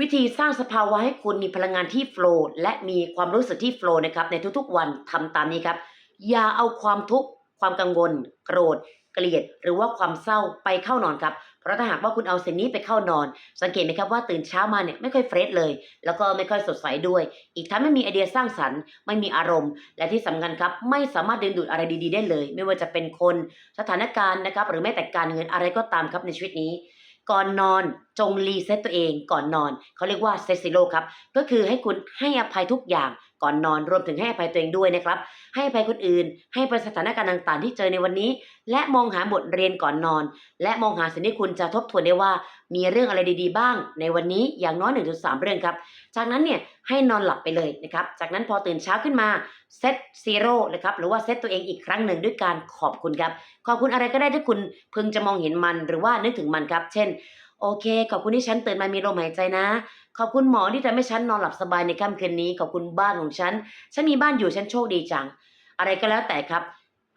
วิธีสร้างสภาวะให้คุณมีพลังงานที่โฟล์และมีความรู้สึกที่โฟล์นะครับในทุกๆวันทำตามนี้ครับ อย่าเอาความทุกข์ความกังวล โกรธ เกลียด หรือว่าความเศร้าไปเข้านอนครับ เพราะถ้าหากว่าคุณเอาสิ่งนี้ไปเข้านอน สังเกตไหมครับว่าตื่นเช้ามาเนี่ยไม่ค่อยเฟรชเลย แล้วก็ไม่ค่อยสดใสด้วย อีกทั้งไม่มีไอเดียสร้างสรรค์ ไม่มีอารมณ์ และที่สำคัญครับไม่สามารถดึงดูดอะไรดีๆได้เลย ไม่ว่าจะเป็นคนสถานการณ์นะครับหรือแม้แต่การเงินอะไรก็ตามครับในชีวิตนี้ ก่อนนอน จงรีเซ็ตตัวเองก่อนนอน เขาเรียกว่าเซซิโลครับ ก็คือให้คุณให้อภัยทุกอย่างก่อนนอนรวมถึงให้อภัยตัวเองด้วยนะครับ ให้อภัยคนอื่น ให้อภัยสถานการณ์ต่างๆ ที่เจอในวันนี้ และมองหาบทเรียนก่อนนอน และมองหาสิ่งที่คุณจะทบทวนได้ว่า มีเรื่องอะไรดีๆ บ้าง ในวันนี้อย่างน้อย1นถึงสเรื่องครับ จากนั้นเนี่ยให้นอนหลับไปเลยนะครับ จากนั้นพอตื่นเช้าขึ้นมาเซตซีโร่นะครับหรือว่าเซตตัวเองอีกครั้งหนึ่งด้วยการขอบคุณครับ ขอบคุณอะไรก็ได้ที่คุณพึงจะมองเห็นมันหรือว่านึกถึงมันครับ เช่น โอเค ขอบคุณที่ฉันตื่นมามีลมหายใจนะ ขอบคุณหมอที่ทำให้ฉันนอนหลับสบายในค่ำคืนนี้ ขอบคุณบ้านของฉัน ฉันมีบ้านอยู่ฉันโชคดีจัง อะไรก็แล้วแต่ครับ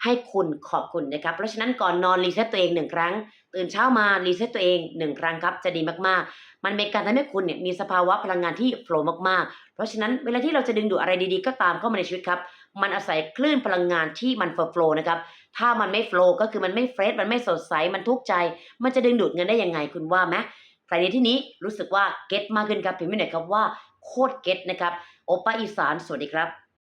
ให้คุณขอบคุณนะครับ เพราะฉะนั้นก่อนนอนรีเซ็ตตัวเองหนึ่งครั้ง ตื่นเช้ามารีเซ็ตตัวเองหนึ่งครั้งครับจะดีมากๆ มันเป็นการทำให้คุณเนี่ยมีสภาวะพลังงานที่โฟล์มากๆ เพราะฉะนั้นเวลาที่เราจะดึงดูดอะไรดีๆ ก็ตามเข้ามาในชีวิตครับ มันอาศัยคลื่นพลังงานที่มันโฟล์นะครับ ถ้ามันไม่โฟล์ก็คือมันไม่เฟรชมันไม่สดใสมันทุกข์ใจ มันจะดึงดูดเงินได้ยังไงคุณว่าไหมใครในที่นี้รู้สึกว่าเก็ตมากขึ้นครับพิมพ์ไว้หน่อยครับว่าโคตรเก็ตนะครับโอป้าอีสานสวัสดีครับ